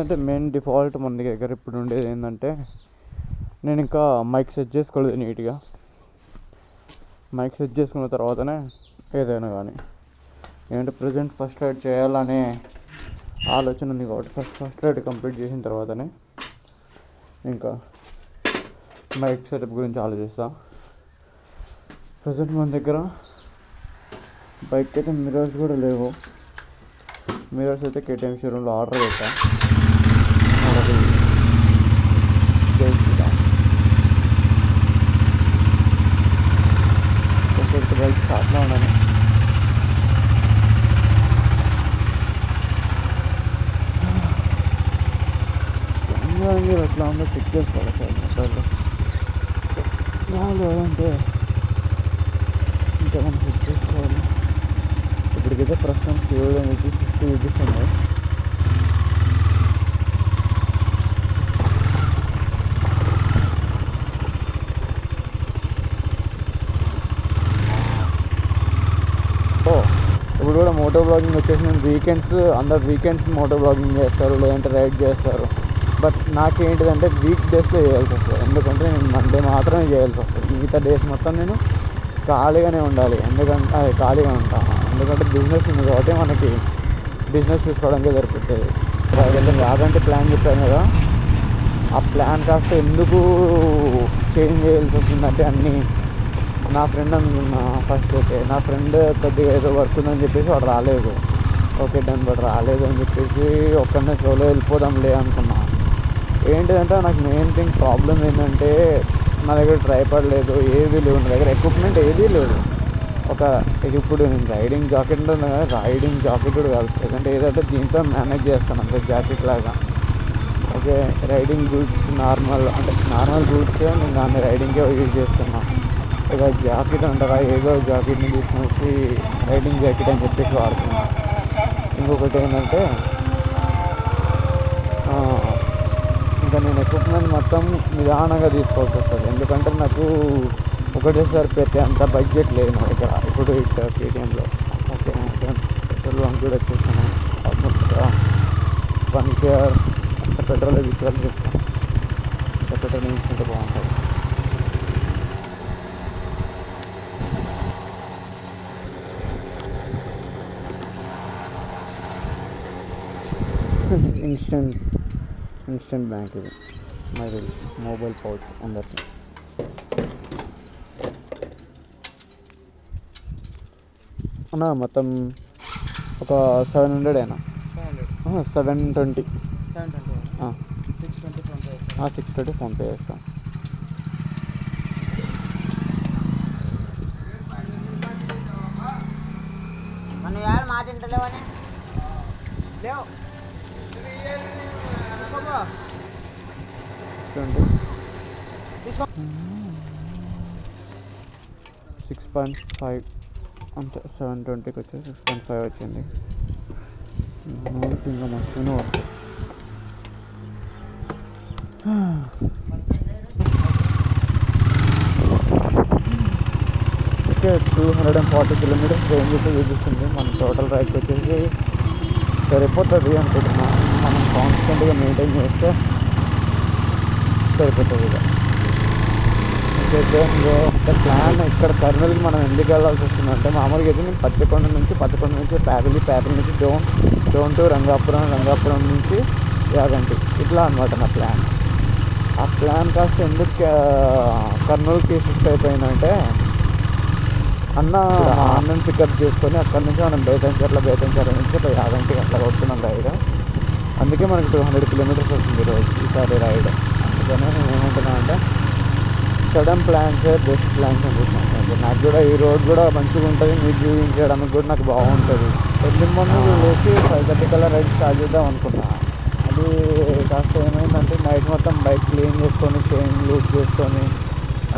అంటే main default మన దగ్గర ఇప్పుడు ఉండేది ఏంటంటే నేను ఇంకా మైక్ సెట్ చేసుకోలేదు నీట్గా మైక్ సెట్ చేసుకున్న తర్వాతనే ఏదైనా కానీ. ఏంటంటే ప్రజెంట్ ఫస్ట్ ఎయిడ్ చేయాలనే ఆలోచన ఉంది కాబట్టి ఫస్ట్ ఫస్ట్ ఎయిడ్ కంప్లీట్ చేసిన తర్వాతనే ఇంకా మైక్ సెటప్ గురించి ఆలోచిస్తా. ప్రజెంట్ మన దగ్గర బైక్ అయితే మిరర్స్ కూడా లేవు. మిరర్స్ అయితే కేటీఎం షోరూంలో ఆర్డర్ పెట్టా. మనది బైక్ షాప్లో ఉన్నాను మీరు ఎట్లా ఉందో చెక్ చేసుకోవాలి సార్ మొత్తాలు అంటే ఇంకా మనం చెక్ చేసుకోవాలి. ఇప్పటికైతే ప్రస్తుతం శివుడు అనేది ఫిఫ్టీ ఓ ఇప్పుడు కూడా మోటో బ్లాగింగ్ వచ్చేసి నేను వీకెండ్స్ అందరు వీకెండ్స్ మోటో బ్లాగింగ్ చేస్తారు లేదంటే రైడ్ చేస్తారు. బట్ నాకేంటిదంటే వీక్ డేస్లో చేయాల్సి వస్తుంది ఎందుకంటే నేను మండే మాత్రమే చేయాల్సి వస్తుంది మిగతా డేస్ మొత్తం నేను ఖాళీగానే ఉండాలి. ఎందుకంటే అది ఖాళీగా ఉంటాను ఎందుకంటే బిజినెస్ ఉంది కాబట్టి మనకి బిజినెస్ తీసుకోవడానికి దొరుకుతుంది. వెళ్ళి యాగంటే ప్లాన్ చెప్పాను కదా. ఆ ప్లాన్ కాస్త ఎందుకు చేంజ్ చేయాల్సి వస్తుందంటే అన్నీ నా ఫ్రెండ్ అనుకున్నా ఫస్ట్ ఓకే నా ఫ్రెండ్ కొద్దిగా ఏదో వర్క్ ఉందని చెప్పేసి వాడు రాలేదు. ఓకే డన్ బట్ రాలేదు అని చెప్పేసి ఒక్కడనే సోలో వెళ్ళిపోదాంలే అనుకున్నా. ఏంటిదంటే నాకు మెయిన్ థింగ్ ప్రాబ్లం ఏంటంటే నా దగ్గర ట్రైపాడ్ లేదు ఏది లేవు నా దగ్గర ఎక్విప్మెంట్ ఏదీ లేదు. ఒక ఇప్పుడు నేను రైడింగ్ జాకెట్ ఉంటుంది కదా రైడింగ్ జాకెట్ కూడా కాదు. ఎందుకంటే ఏదంటే దీంతో మేనేజ్ చేస్తాను అంతే జాకెట్ లాగా. ఓకే రైడింగ్ బూట్స్ నార్మల్ అంటే నార్మల్ బూట్స్ నేను దాన్ని రైడింగ్కే యూజ్ చేస్తున్నా. ఇక జాకెట్ అంటారా ఏదో జాకెట్ని తీసుకొని రైడింగ్ జాకెట్ అని చెప్పేసి వాడుతున్నాను ఇంకొకటి ఏంటంటే ఇంకా నేను ఎక్విప్మెంట్ మొత్తం నిదానంగా తీసుకోవాల్సి ఎందుకంటే నాకు ఒకటేసారి పెట్టే అంత బడ్జెట్ లేదు నా దగ్గర. ఇప్పుడు ఇక్కడ కేటీఎంలో ఓకే పెట్రోల్ బంక్ కూడా వచ్చేసాను. ఆల్మోస్ట్ వన్ కేర్ పెట్రోల్ తీసుకోవాలని చెప్తాను పెట్రోల్ తీసుకుంటే బాగుంటుంది. ఇన్స్టెంట్ ఇన్స్టెంట్ బ్యాంక్ ఇది. తెలుసు మొబైల్ పౌచ్ అందరికి. అన్న మొత్తం ఒక సెవెన్ హండ్రెడ్ అయినా seven twenty seven twenty six twenty PhonePe చేస్తాం. మాట వింటలేవని? లేవు. ట్వంటీ సిక్స్ పాయింట్ ఫైవ్ అంతే సెవెన్ ట్వంటీకి వచ్చి సిక్స్ పాయింట్ ఫైవ్ వచ్చింది. ఇంకా మంచిగానే వస్తుంది okay two hundred and forty kilometres range అయితే చూపిస్తుంది మన టోటల్ రైడ్కి వచ్చేసి సరిపోతుంది అనుకుంటున్నాను మనం కాన్స్టెంట్గా మెయింటైన్ చేస్తే సరిపోతుంది ఇక. ఒక ప్లాన్ ఇక్కడ కర్నూలుకి మనం ఎందుకు వెళ్ళాల్సి వస్తుందంటే మామూలుగా అయితే నేను పత్తికొండ నుంచి పత్తికొండ నుంచి ప్యాపిలి ప్యాపిలి నుంచి డోన్ డోన్ టు రంగాపురం రంగాపురం నుంచి యాగంటి. ఇట్లా అనమాట నా ప్లాన్ ఆ ప్లాన్ కాస్త ఎందుకు కర్నూలుకి షిఫ్ట్ అయిపోయిందంటే అన్న అన్నని పికప్ చేసుకొని అక్కడ నుంచి మనం బేతంచెర్ల బేతంచెర్ల నుంచి ఒక యాగంటికి అట్లా కొడుతున్నాం రైడ్. అందుకే మనకి టూ హండ్రెడ్ కిలోమీటర్స్ వస్తుంది రోజు ఈసారి రైడ్. అందుకనే నేను ఏమంటున్నా అంటే సడన్ ప్లాన్స్ బెస్ట్ ప్లాన్స్ అనుకుంటున్నాను నాకు కూడా ఈ రోడ్ కూడా మంచిగా ఉంటుంది మీకు చూపించడానికి కూడా నాకు బాగుంటుంది. ఎనిమిది మంది లేచి ఫైవ్ థర్టీ కల్లా రైడ్ స్టార్ట్ చేద్దాం అనుకున్నా. అది కాస్త ఏమైందంటే నైట్ మొత్తం బైక్ క్లీన్ చేసుకొని చైన్ లూజ్ చేసుకొని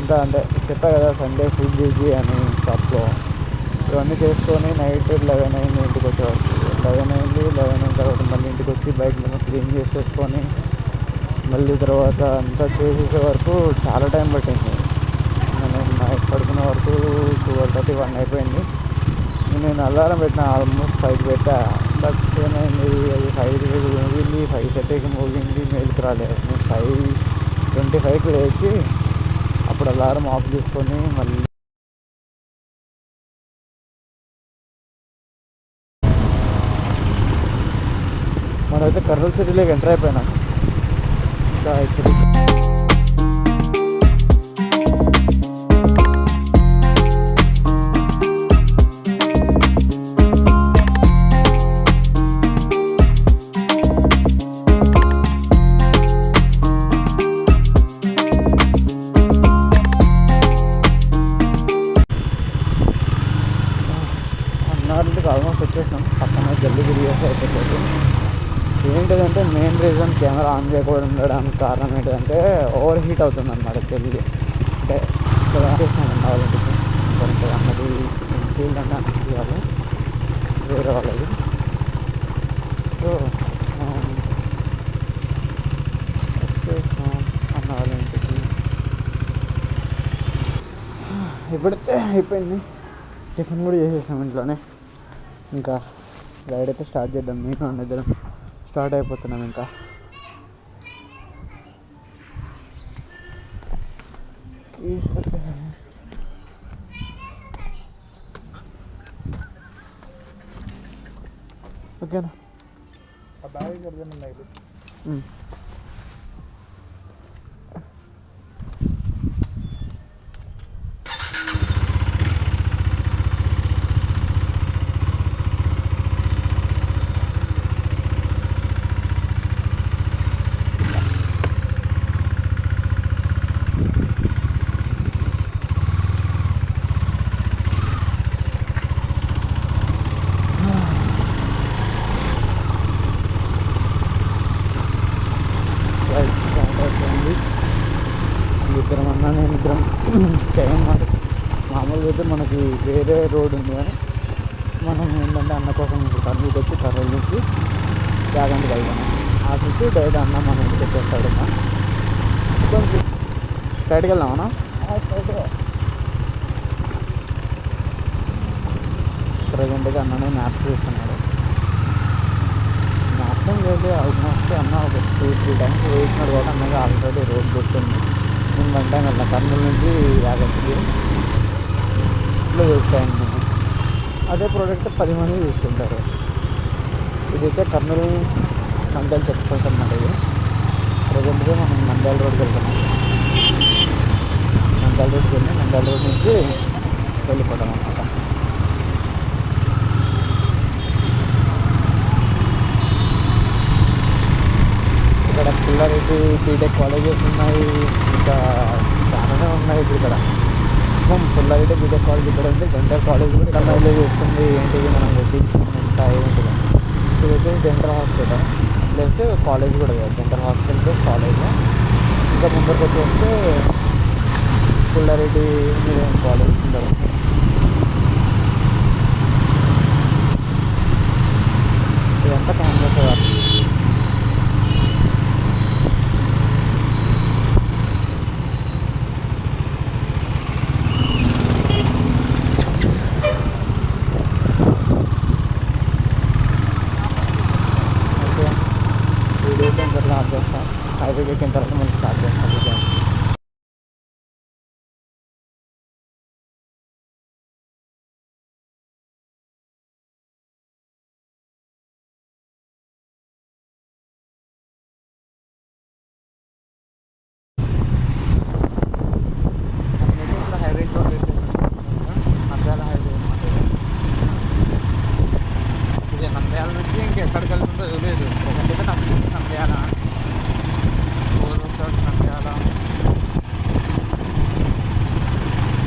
అంతా అంటే చెప్పా కదా సండే ఫుడ్ బిజీ అని షాప్లో ఇవన్నీ చేసుకొని నైట్ లెవెన్ అయింది ఇంటికి వచ్చేవరకు లెవెన్ అయింది లెవెన్ అయిన తర్వాత మళ్ళీ ఇంటికి వచ్చి బైక్ క్లీన్ చేసేసుకొని మళ్ళీ తర్వాత అంతా చేసేసే వరకు చాలా టైం పట్టింది. నేను నైట్ పడుకునే వరకు ట్వెల్వ్ థర్టీ వన్ అయిపోయింది. నేను అలారం పెట్టిన ఆల్మోస్ట్ ఫైవ్ పెట్టా. బట్ ఏమైంది అది ఫైవ్ మోగింది ఫైవ్ థర్టీకి మోగింది మేలుకు రాలేదు. నేను ఫైవ్ ట్వంటీ ఫైవ్కి లేచి అప్పుడు అలారం ఆఫ్ చేసుకొని మళ్ళీ మనమైతే కర్నూలు సిటీలోకి ఎంటర్ అయిపోయినా. ఇంకా కెమెరా ఆన్ చేయకూడదు ఉండడానికి కారణం ఏంటంటే ఓవర్ హీట్ అవుతుంది అనమాట జల్దీ అంటే ఇక్కడ కావాలంటే అన్నది ఫీల్డ్ అంటే అన్నది వేరే వాళ్ళది. సో అన్న వాళ్ళ ఇంటికి. ఇప్పుడైతే అయిపోయింది. టిఫిన్ కూడా చేసేసాం ఇంట్లోనే. ఇంకా రైడ్ అయితే స్టార్ట్ చేద్దాం. నేను అన్న ఇద్దరం స్టార్ట్ అయిపోతున్నాం ఇంకా. ಓಕೆನಾ ಆ ಬ್ಯಾಗ್ ಕರ್ದನ మనకి వేరే రోడ్ ఉంది కానీ మనం ఏంటంటే అన్న కోసం ఇప్పుడు కర్నూలుకి వచ్చి కర్నూలు నుంచి జాగంటి వెళ్తాం ఆ నుంచి డైరెక్ట్ అన్న మన ఇంటికి వచ్చేస్తాడు అన్న. కొంచెం స్ట్రైట్కి వెళ్దామన్నా ప్రజెంట్గా అన్ననే మ్యాప్స్ చూస్తున్నాడు. మొత్తం లేదు ఆల్మోస్ట్ అన్న ఒక టూ త్రీ టైమ్స్ వేసినాడు కూడా అన్నగా ఆల్రెడీ రోడ్ గుర్తుంది. నేను వన్ టైం వెళ్ళా. కర్నూలు నుంచి యాగంటికి. ఇట్లా వేస్తాను నేను అదే ప్రోడక్ట్ పది మంది తీసుకుంటారు ఇదైతే కర్నూలు నంద్యాల చెక్ అన్నమాట ఇది. ప్రజెంట్గా మనం నంద్యాల రోడ్కి వెళ్తున్నాం నంద్యాల రోడ్కి వెళ్ళి నంద్యాల రోడ్ నుంచి వెళ్ళిపోతాం అన్నమాట. ఇక్కడ పిల్లలకి బీటెక్ కాలేజెస్ ఉన్నాయి ఇంకా చాలానే ఉన్నాయి ఇక్కడ. మొత్తం పుల్లారెడ్డి బీటెక్ కాలేజ్ ఇక్కడ ఉంది డెంటల్ కాలేజ్ కూడా ఇక్కడ మైలేజ్ వస్తుంది ఏంటిది మనం ఎంత ఏంటిది ఇది వచ్చేసి డెంటల్ హాస్పిటల్ ప్లస్ కాలేజ్ కూడా కాదు. డెంటల్ హాస్పిటల్ ప్లస్ కాలేజ్ ఇంకా ముందరికి వచ్చేస్తే పుల్లారెడ్డి ఇంజనీరింగ్ కాలేజ్ ఉంటారు ఇదంతా క్యాంపస్ ఓకే వీడియో ఎక్కిన తర్వాత ఆఫ్ చేస్తాం హైవేకి ఎక్కిన తర్వాత మళ్ళీ స్టార్ట్ చేస్తాం వీడియో ఇప్పుడు హైవే రోడ్ నంద్యాల హైవే అన్నమాట ఇది. ఇది నంద్యాల నుంచి ఇంకెక్కడికి వెళ్తుందో తెలియదు ఒకటైతే నాకు నంద్యాల ఊరు నంద్యాల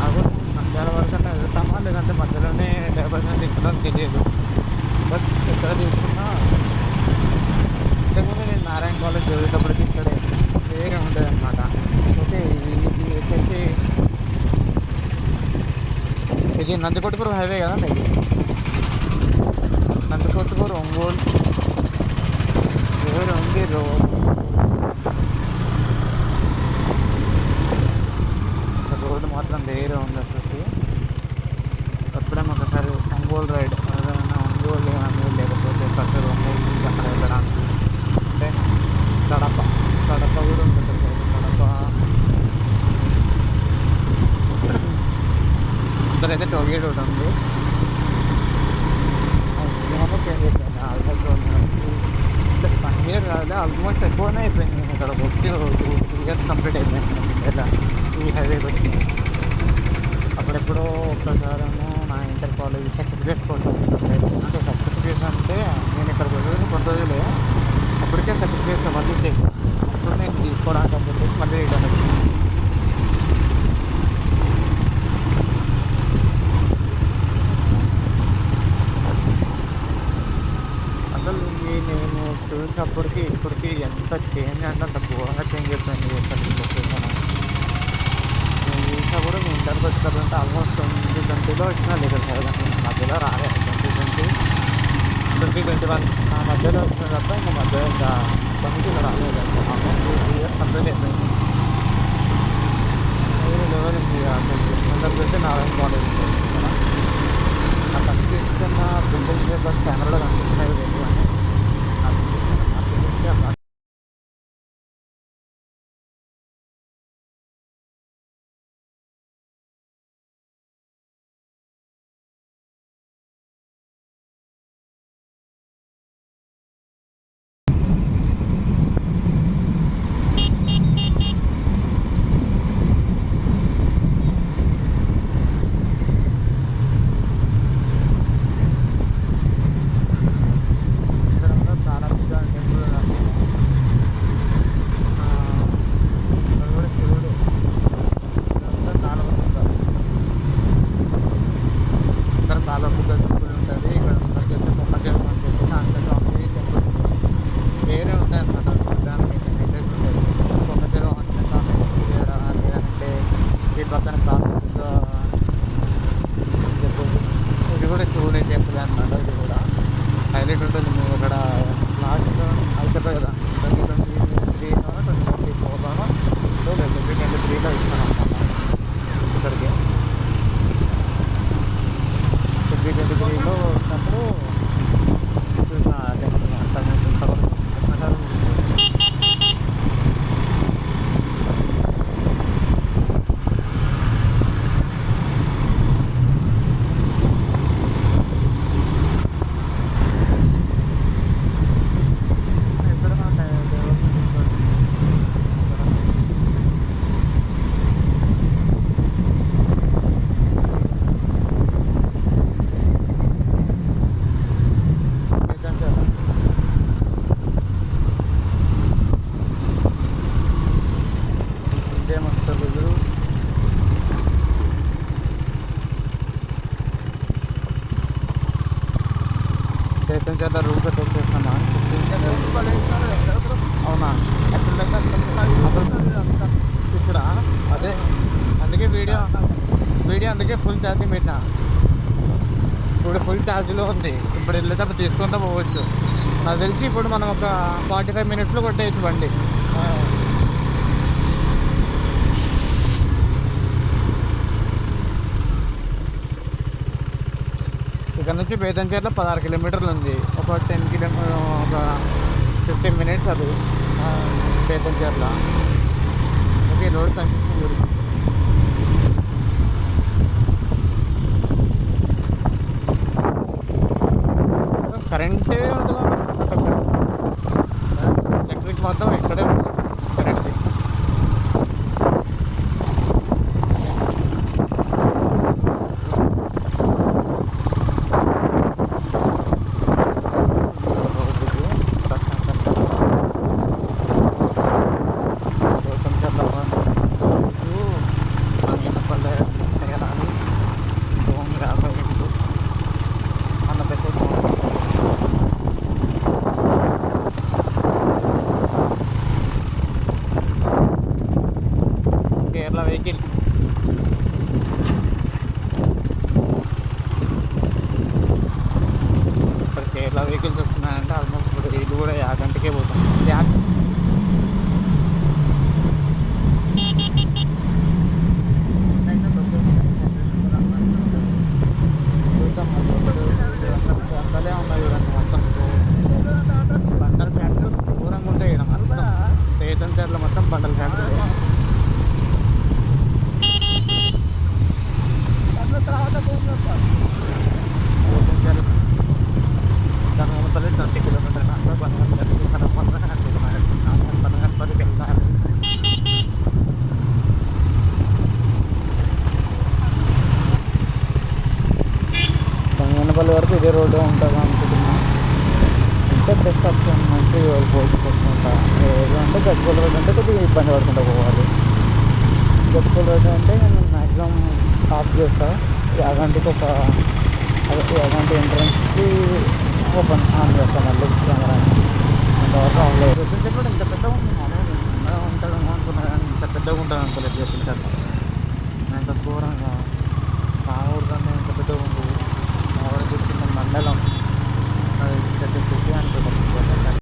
అవి నంద్యాల వరకు అన్నా వెళ్తామా లేదంటే మధ్యలోనే డైవర్షన్ తీసుకుంటాం తెలియదు బట్ ఎక్కడ తీసుకున్నా ఇంతకుముందు నేను నారాయణ కాలేజ్ చదివేటప్పటికి ఇక్కడ వేరే ఉండేది అనమాట ఓకే ఇది వచ్చేసి ఇది నందికొట్టుకూరు హైవే కదా ఇది? నందికొట్టుకూరు ఒంగోలు వేరే ఉంది రోడ్ రోడ్డు మాత్రం వేరే ఉంది అసలు ఎప్పుడైనా ఒకసారి ఒంగోలు రైడ్ ఏదైనా ఒంగోలు కానీ లేకపోతే కట్టరు ఒంగోలు అక్కడ వెళ్ళడానికి అంటే కడప కడప కూడా ఉంటుంది కదా, కడప ఇక్కడైతే ఒకటి ఉంది ఇయర్ కాదు ఆల్మోస్ట్ ఎక్కువనే అయిపోయింది నేను ఇక్కడ వచ్చి టూ ఇయర్స్ కంప్లీట్ అయిపోయింది ఇలా ఈ హైవేకి వచ్చింది అప్పుడెప్పుడో ఒక్కసారేమో నా ఇంటర్ కాలేజ్ సర్టిఫికేట్ కోసం అంటే సర్టిఫికేట్ అంటే నేను ఇక్కడ చదివిన కొన్ని రోజులే అప్పటికే సర్టిఫికేట్ మళ్ళీ చేసాను అసలు నేను తీసుకోవడానికి అని చెప్పేసి మళ్ళీ రిటర్న్ వచ్చింది అసలు ఈ నేను చూసినప్పటికి ఇప్పటికి ఎంత చేంజ్ అంటే అంత ఘోరంగా చేంజ్ అయిపోయింది అసలు లొకేషన్ నేను చూసినప్పుడు నేను ఇంటర్కి వచ్చినప్పుడు ఆల్మోస్ట్ ట్వంటీ ట్వంటీలో వచ్చిన లేదు సార్. మధ్యలో రాలే. Twenty twenty twenty twenty one ఆ మధ్యలో వచ్చిన తప్ప ఇంకా మధ్యలో ఇంకా ట్వంటీలో రాలేదు almost two three years complete అయిపోయింది. లెవెల్ ఇంటర్కి వెళ్తే నారాయణ కాలేజ్ ఉంటుంది ఇక్కడ కనిపిస్తున్న బిల్డింగ్ బస్ కెమెరాలో కనిపిస్తున్నాయి Yeah. ఛార్జ్లో ఉంది. ఇప్పుడు వెళ్ళేటప్పుడు తీసుకుంటా పోవచ్చు. నాకు తెలిసి ఇప్పుడు మనం ఒక ఫార్టీ ఫైవ్ మినిట్స్లో కొట్టేయచ్చు బండి. ఇక్కడ నుంచి బేతంచేర్లో పదహారు కిలోమీటర్లు ఉంది. ఒక టెన్ కిలోమీటర్ ఒక ఫిఫ్టీన్ మినిట్స్ అది బేతంచేర్లో. ఓకే రోడ్ కనిపిస్తుంది గురించి కరెంటే ఉంటుంది ఎలక్ట్రిక్ మొత్తం ఇక్కడే ఉంది కరెంట్ కేరళ వెహికల్ ఇక్కడ కేరళ వెహికల్స్ వస్తున్నాయంటే ఆల్మోస్ట్ ఇప్పుడు ఇది కూడా యాగంటికే పోతుంది యాగ చూద్దాం మరి ఇప్పుడు ధర్మపల్లి ట్వంటీ కిలోమీటర్ పదకొండుపల్లికి వెళ్తారు బంగనపల్లి వరకు ఇదే రోడ్డు ఉంటుంది అనుకుంటున్నా ఇంకా బెస్ట్ ఆప్షన్ మంచి పోల్చుకుంటా అంటే గచ్చిపల్లి రోడ్ అంటే కొద్దిగా ఇబ్బంది పడుకుంటా పోవాలి. గచ్చిపల్లి రోడ్ అంటే నేను మ్యాక్సిమం ఆఫ్ చేస్తా. యాగంటికి ఒక యాగంటి ఎంట్రన్స్కి ఓపెన్ ఆన్ చేస్తాను మళ్ళీ కెమెరాని. అంతవరకు ఆన్ లేదు రిఫ్రెష్ కూడా ఇంత పెద్దగా ఉంటుంది? మామూలుగా అనుకున్నా కానీ ఇంత పెద్దగా ఉంటుంది అనుకోలేదు రిఫ్రెష్ అంత ఘోరంగా మా ఊరు కన్నా ఇంత పెద్దగా ఉంది మా ఊరు చూసుకున్న మండలం.